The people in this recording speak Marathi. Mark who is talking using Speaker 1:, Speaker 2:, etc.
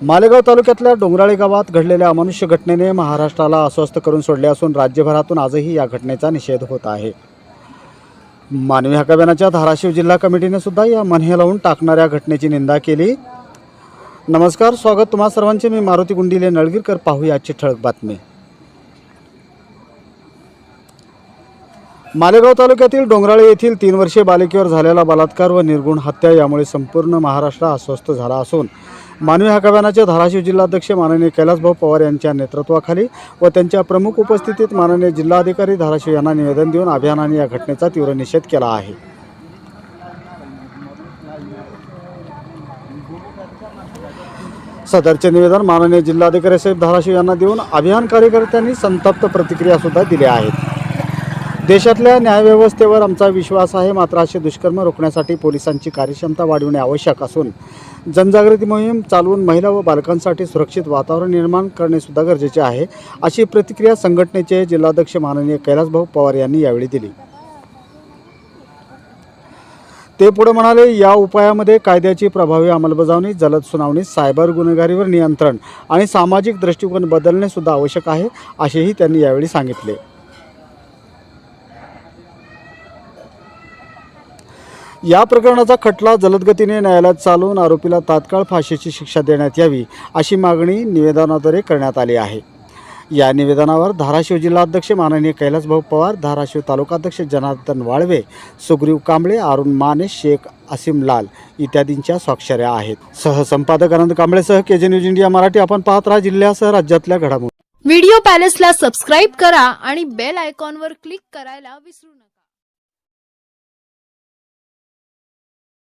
Speaker 1: मालेगाव तालुक्यातल्या डोंगराळे गावात घडलेल्या अमानुष्य घटनेने महाराष्ट्राला अस्वस्थ करून सोडले असून राज्यभरातून आजही या घटनेचा निषेध होत आहे. मानवी हक्काबेनाच्या धाराशिव जिल्हा कमिटीने सुद्धा या मन्हे लावून टाकणाऱ्या घटनेची निंदा केली. नमस्कार स्वागत तुम्हा सर्वांचे. मी मारुती गुंडिले नळगीरकर. पाहूया आजची ठळक बातमी. मालेगाव तालुक्यातील डोंगराळे येथील तीन वर्षे बालिकेवर झालेला बलात्कार व निर्गुण हत्या यामुळे संपूर्ण महाराष्ट्र अस्वस्थ झाला असून मानवी हकाव्यानाचे धाराशिव जिल्हाध्यक्ष माननीय कैलासभाऊ पवार यांच्या नेतृत्वाखाली व त्यांच्या प्रमुख उपस्थितीत माननीय जिल्हाधिकारी धाराशिव यांना निवेदन देऊन अभियानाने या घटनेचा तीव्र निषेध केला आहे. सदरचे निवेदन माननीय जिल्हाधिकारी साहेब धाराशिव यांना देऊन अभियान कार्यकर्त्यांनी संतप्त प्रतिक्रिया सुद्धा दिल्या आहेत. देशातल्या न्यायव्यवस्थेवर आमचा विश्वास आहे. मात्र असे दुष्कर्म रोखण्यासाठी पोलिसांची कार्यक्षमता वाढविणे आवश्यक असून जनजागृती मोहीम चालवून महिला व बालकांसाठी सुरक्षित वातावरण निर्माण करणे सुद्धा गरजेचे आहे अशी प्रतिक्रिया संघटनेचे जिल्हाध्यक्ष माननीय कैलासभाऊ पवार यांनी यावेळी दिली. ते पुढे म्हणाले या उपायामध्ये कायद्याची प्रभावी अंमलबजावणी जलद सुनावणी सायबर गुन्हेगारीवर नियंत्रण आणि सामाजिक दृष्टिकोन बदलणे सुद्धा आवश्यक आहे असेही त्यांनी यावेळी सांगितले. या प्रकरणाचा खटला जलदगतीने न्यायालयात चालवून आरोपीला तात्काळ फाशीची शिक्षा देण्यात यावी अशी मागणी निवेदनाद्वारे करण्यात आली आहे. या निवेदनावर धाराशिव जिल्हाध्यक्ष माननीय कैलासभाऊ पवार धाराशिव तालुकाध्यक्ष जनार्दन वाळवे सुग्रीव कांबळे अरुण माने शेख असीम लाल इत्यादींच्या स्वाक्षऱ्या आहेत. सहसंपादक आनंद कांबळेसह के जे न्यूज इंडिया मराठी. आपण पाहत राहा जिल्ह्यासह राज्यातल्या घडामोडी.
Speaker 2: व्हिडिओ पॅलेसला सबस्क्राईब करा आणि बेल आयकॉनवर क्लिक करायला विसरू नका.